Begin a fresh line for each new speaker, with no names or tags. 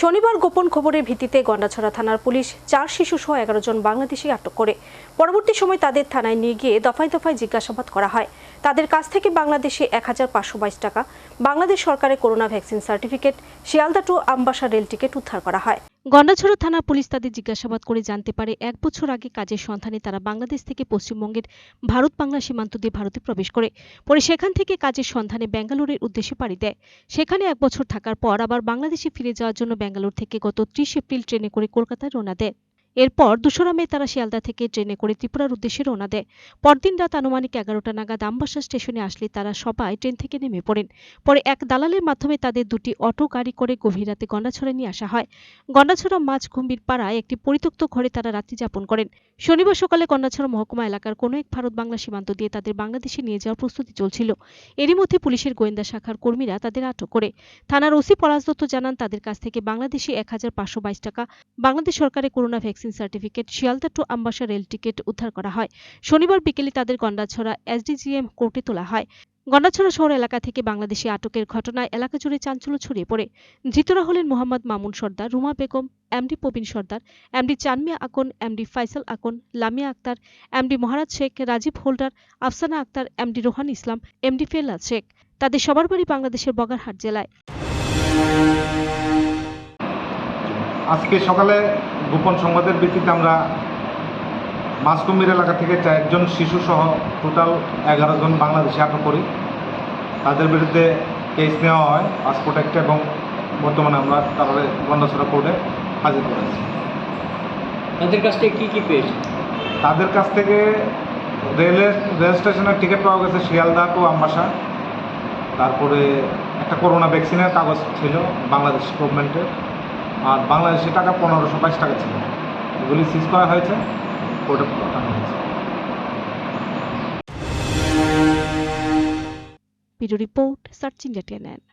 শনিবার গোপন খবরের ভিত্তিতে গন্ডাছড়া থানার পুলিশ চার শিশু সহ এগারো জন বাংলাদেশি আটক করে। পরবর্তী সময় তাদের থানায় নিয়ে গিয়ে দফায় দফায় জিজ্ঞাসাবাদ করা হয়। তাদের কাছ থেকে বাংলাদেশে এক হাজার পাঁচশো বাইশ টাকা, বাংলাদেশ সরকারের corona vaccine certificate, Sealdah to Ambassa rail ticket উদ্ধার করা হয়। গন্ডাছড়া থানা পুলিশ তাদের জিজ্ঞাসাবাদ করে জানতে পারে এক বছর আগে কাজের সন্ধানে তারা বাংলাদেশ থেকে পশ্চিমবঙ্গের ভারত বাংলা সীমান্ত দিয়ে ভারতে প্রবেশ করে। পরে সেখান থেকে কাজের সন্ধানে ব্যাঙ্গালোরের উদ্দেশ্যে পাড়ি দেয়। সেখানে এক বছর থাকার পর আবার বাংলাদেশে ফিরে যাওয়ার জন্য ব্যাঙ্গালোর থেকে গত ত্রিশ এপ্রিল ট্রেনে করে কলকাতায় রওনা দেয়। এরপর দোসরা তারা শিয়ালদা থেকে ট্রেনে করে ত্রিপুরার উদ্দেশ্যে রওনা দেয়। পরদিন রাত আনুমানিক এগারোটা নাগাদ আমবাসা স্টেশনে আসলে তারা সবাই ট্রেন থেকে নেমে পড়েন। পরে এক দালালের মাধ্যমে তাদের দুটি অটো গাড়ি করে গভীর রাতে গন্ডাছড়া নিয়ে আসা হয়। গন্ডাছড়া মাছ গম্ভীর পাড়ায় একটি পরিত্যক্ত ঘরে তারা রাত্রি যাপন করেন। শনিবার সকালে গন্ডাছড়া মহকুমা এলাকার কোনো এক ভারত বাংলা সীমান্ত দিয়ে তাদের বাংলাদেশে নিয়ে যাওয়ার প্রস্তুতি চলছিল। এরই মধ্যে পুলিশের গোয়েন্দা শাখার কর্মীরা তাদের আটক করে। থানার ওসি পলাশ দত্ত জানান, তাদের কাছ থেকে বাংলাদেশে এক হাজার পাঁচশো বাইশ টাকা, বাংলাদেশ সরকারের corona vaccine certificate, Sealdah to Ambassa rail ticket উদ্ধার করা হয়। শনিবার বিকেলে তাদের গন্ডাছড়া এসডিজিএম কোর্টে তোলা হয়। গন্ডাছড়া শহর এলাকা থেকে বাংলাদেশি আটকের ঘটনায় এলাকা জুড়ে চাঞ্চল্য ছড়িয়ে পড়ে। ধৃতরা হলেন Mohammad Mamun Sardar, Ruma Begum MD Prabin Sardar MD Chanmiya Akon MD Faisal Akon, Lamia Akter MD Maharaj Sheikh, Rajib Haldar, Afsana Akter MD Rohan Islam MD Felad Sheikh. তাদের সবার বাড়ি বাংলাদেশের বগারহাট জেলায়।
আজকে সকালে গোপন সংবাদের ভিত্তিতে আমরা মাসকুম্বির এলাকা থেকে চারজন শিশু সহ টোটাল এগারো জন বাংলাদেশি আটক করি। তাদের বিরুদ্ধে কেস নেওয়া হয় পাসপোর্ট একটা এবং বর্তমানে আমরা তারপরে গন্ডাছড়া কোর্টে হাজির করেছি
তাদের কাছ থেকে কী কী পেয়েছে?
তাদের কাছ থেকে রেলের রেল স্টেশনের টিকিট পাওয়া গেছে শিয়ালদা টু আমবাসা। তারপরে একটা করোনা ভ্যাকসিনের কাগজ ছিল বাংলাদেশ গভর্নমেন্টের আর বাংলাদেশি টাকা পনেরোশো, বাইশ টাকা ছিল। এগুলি সিজ করা হয়েছে, কোর্টে পাঠানো হয়েছে।
Report, search India